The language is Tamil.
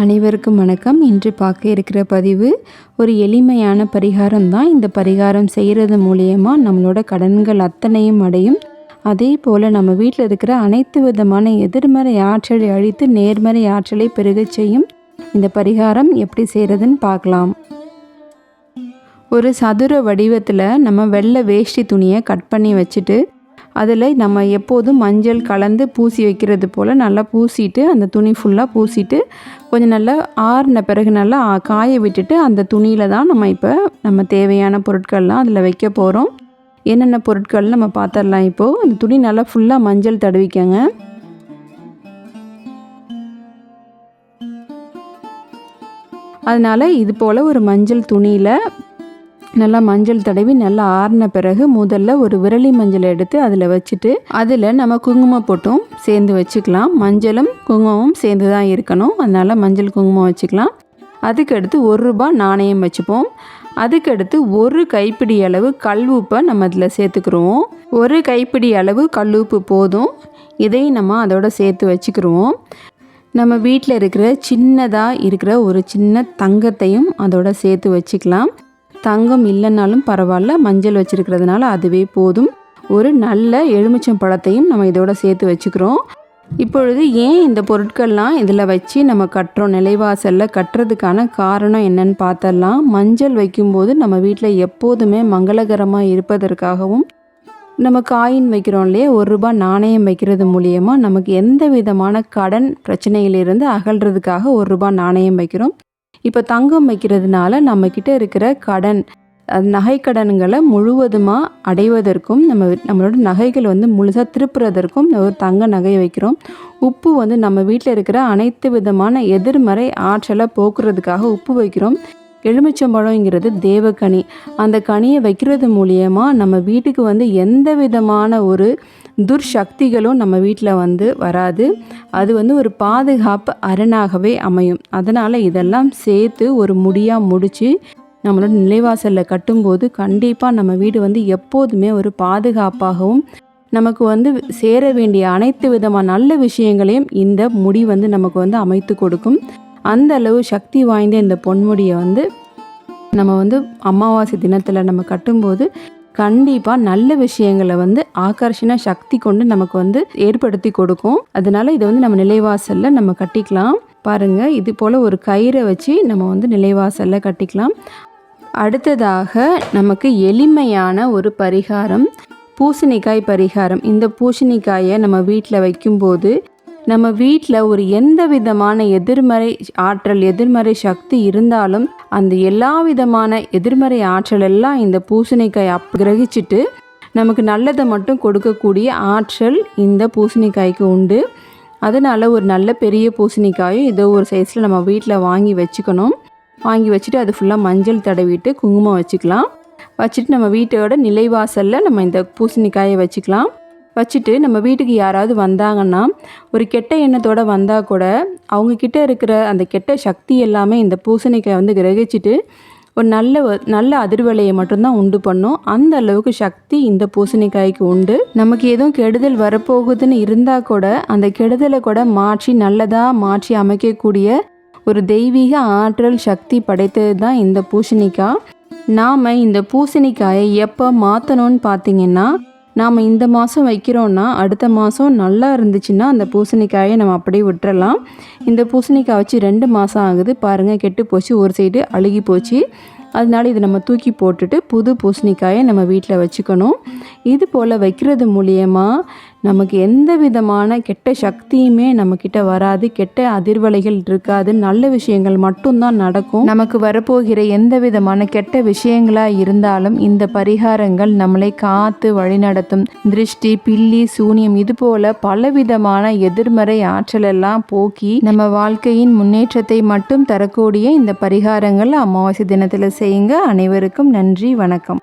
அனைவருக்கும் வணக்கம். இன்று பார்க்க இருக்கிற பதிவு ஒரு எளிமையான பரிகாரம் தான் இந்த பரிகாரம் செய்கிறது மூலியமாக நம்மளோட கடன்கள் அத்தனையும் அடையும். அதே போல் நம்ம வீட்டில் இருக்கிற அனைத்து விதமான எதிர்மறை ஆற்றலை அழித்து நேர்மறை ஆற்றலை பெருகச் செய்யும் இந்த பரிகாரம் எப்படி செய்கிறதுன்னு பார்க்கலாம். ஒரு சதுர வடிவத்தில் நம்ம வெள்ளை வேஷ்டி துணியை கட் பண்ணி வச்சுட்டு அதில் நம்ம எப்போதும் மஞ்சள் கலந்து பூசி வைக்கிறது போல் நல்லா பூசிட்டு அந்த துணி ஃபுல்லாக பூசிட்டு கொஞ்சம் நல்லா ஆறின பிறகு நல்லா காய விட்டுட்டு அந்த துணியில் தான் நம்ம இப்போ நம்ம தேவையான பொருட்கள்லாம் அதில் வைக்க போகிறோம். என்னென்ன பொருட்கள் நம்ம பார்த்துடலாம் இப்போது அந்த துணி நல்லா ஃபுல்லாக மஞ்சள் தடவிக்கங்க. அதனால் இது போல் ஒரு மஞ்சள் துணியில் நல்லா மஞ்சள் தடவி நல்லா ஆறின பிறகு முதல்ல ஒரு விரலி மஞ்சளை எடுத்து அதில் வச்சுட்டு அதில் நம்ம குங்குமம் போட்டும் சேர்ந்து வச்சுக்கலாம். மஞ்சளும் குங்குமமும் சேர்ந்து தான் இருக்கணும். அதனால் மஞ்சள் குங்குமம் வச்சுக்கலாம். அதுக்கடுத்து ஒரு ரூபாய் நாணயம் வச்சுப்போம். அதுக்கடுத்து ஒரு கைப்பிடி அளவு கல் உப்பை நம்ம அதில் சேர்த்துக்கிருவோம். ஒரு கைப்பிடி அளவு கல் உப்பு போதும். இதையும் நம்ம அதோட சேர்த்து வச்சுக்கிருவோம். நம்ம வீட்டில் இருக்கிற சின்னதாக இருக்கிற ஒரு சின்ன தங்கத்தையும் அதோட சேர்த்து வச்சுக்கலாம். தங்கம் இல்லைன்னாலும் பரவாயில்ல மஞ்சள் வச்சுருக்கிறதுனால அதுவே போதும். ஒரு நல்ல எலுமிச்சம் பழத்தையும் நம்ம இதோட சேர்த்து வச்சுக்கிறோம். இப்பொழுது ஏன் இந்த பொருட்கள்லாம் இதில் வச்சு நம்ம கட்டுறோம்? நிலைவாசலில் கட்டுறதுக்கான காரணம் என்னன்னு பார்த்தரலாம். மஞ்சள் வைக்கும்போது நம்ம வீட்டில் எப்போதுமே மங்களகரமாக இருப்பதற்காகவும் நம்ம காயின் வைக்கிறோம் இல்லையா? ஒரு ரூபா நாணயம் வைக்கிறது மூலியமாக நமக்கு எந்த விதமான கடன் பிரச்சனையிலிருந்து அகல்றதுக்காக ஒரு ரூபா நாணயம் வைக்கிறோம். இப்போ தங்கம் வைக்கிறதுனால நம்மக்கிட்ட இருக்கிற கடன் நகைக்கடன்களை முழுவதுமாக அடைவதற்கும் நம்ம நம்மளோட நகைகள் வந்து முழுசாக திருப்புறதற்கும் ஒரு தங்க நகை வைக்கிறோம். உப்பு வந்து நம்ம வீட்டில் இருக்கிற அனைத்து விதமான எதிர்மறை ஆற்றலை போக்குறதுக்காக உப்பு வைக்கிறோம். எலுமிச்சம்பழங்கிறது தேவக்கனி அந்த கனியை வைக்கிறது மூலியமாக நம்ம வீட்டுக்கு வந்து எந்த விதமான ஒரு துர்சக்திகளும் நம்ம வீட்டில் வந்து வராது. அது வந்து ஒரு பாதுகாப்பு அரணாகவே அமையும். அதனால் இதெல்லாம் சேர்த்து ஒரு முடியாக முடித்து நம்மளோட நிலைவாசலில் கட்டும்போது கண்டிப்பாக நம்ம வீடு வந்து எப்போதுமே ஒரு பாதுகாப்பாகவும் நமக்கு வந்து சேர வேண்டிய அனைத்து விதமான நல்ல விஷயங்களையும் இந்த முடி வந்து நமக்கு வந்து அமைத்து கொடுக்கும். அந்த அளவு சக்தி வாய்ந்த இந்த பொன்முடியை வந்து நம்ம வந்து அமாவாசை தினத்தில் நம்ம கட்டும்போது கண்டிப்பாக நல்ல விஷயங்களை வந்து ஆகர்ஷண சக்தி கொண்டு நமக்கு வந்து ஏற்படுத்தி கொடுக்கும். அதனால இதை வந்து நம்ம நிலைவாசலில் நம்ம கட்டிக்கலாம். பாருங்க இது போல் ஒரு கயிறை வச்சு நம்ம வந்து நிலைவாசலில் கட்டிக்கலாம். அடுத்ததாக நமக்கு எளிமையான ஒரு பரிகாரம் பூசணிக்காய் பரிகாரம். இந்த பூசணிக்காயை நம்ம வீட்டில் வைக்கும்போது நம்ம வீட்டில் ஒரு எந்த விதமான எதிர்மறை ஆற்றல் எதிர்மறை சக்தி இருந்தாலும் அந்த எல்லா விதமான எதிர்மறை ஆற்றல் எல்லாம் இந்த பூசணிக்காய் அப் கிரகிச்சிட்டு நமக்கு நல்லதை மட்டும் கொடுக்கக்கூடிய ஆற்றல் இந்த பூசணிக்காய்க்கு உண்டு. அதனால் ஒரு நல்ல பெரிய பூசணிக்காயும் ஏதோ ஒரு சைஸில் நம்ம வீட்டில் வாங்கி வச்சுக்கணும். வாங்கி வச்சுட்டு அது ஃபுல்லாக மஞ்சள் தடவிட்டு குங்குமம் வச்சுக்கலாம். வச்சுட்டு நம்ம வீட்டோட நிலைவாசலில் நம்ம இந்த பூசணிக்காயை வச்சுக்கலாம். வச்சுட்டு நம்ம வீட்டுக்கு யாராவது வந்தாங்கன்னா ஒரு கெட்ட எண்ணத்தோடு வந்தால் கூட அவங்கக்கிட்ட இருக்கிற அந்த கெட்ட சக்தி எல்லாமே இந்த பூசணிக்காய் வந்து கிரகிச்சிட்டு ஒரு நல்ல நல்ல அதிர்வலையை மட்டும்தான் உண்டு பண்ணும். அந்த அளவுக்கு சக்தி இந்த பூசணிக்காய்க்கு உண்டு. நமக்கு எதுவும் கெடுதல் வரப்போகுதுன்னு இருந்தால் கூட அந்த கெடுதலை கூட மாற்றி நல்லதாக மாற்றி அமைக்கக்கூடிய ஒரு தெய்வீக ஆற்றல் சக்தி படைத்தது தான் இந்த பூசணிக்காய். நாம் இந்த பூசணிக்காயை எப்போ மாற்றணும்னு பார்த்தீங்கன்னா நாம் இந்த மாதம் வைக்கிறோன்னா அடுத்த மாதம் நல்லா இருந்துச்சுன்னா அந்த பூசணிக்காயை நம்ம அப்படியே விட்டுறலாம். இந்த பூசணிக்காய் வச்சு ரெண்டு மாதம் ஆகுது. பாருங்கள் கெட்டு போச்சு. ஒரு சைடு அழுகி போச்சு. அதனால இதை நம்ம தூக்கி போட்டுட்டு புது பூசணிக்காயை நம்ம வீட்டில் வச்சுக்கணும். இது போல் வைக்கிறது மூலியமாக நமக்கு எந்த விதமான கெட்ட சக்தியுமே நம்மக்கிட்ட வராது கெட்ட அதிர்வலைகள் இருக்காது. நல்ல விஷயங்கள் மட்டும்தான் நடக்கும். நமக்கு வரப்போகிற எந்த விதமான கெட்ட விஷயங்களாக இருந்தாலும் இந்த பரிகாரங்கள் நம்மளை காத்து வழிநடத்தும். திருஷ்டி பில்லி சூனியம் இது போல பலவிதமான எதிர்மறை ஆற்றல் எல்லாம் போக்கி நம்ம வாழ்க்கையின் முன்னேற்றத்தை மட்டும் தரக்கூடிய இந்த பரிகாரங்கள் அமாவாசை தினத்தில் செய்யுங்க. அனைவருக்கும் நன்றி வணக்கம்.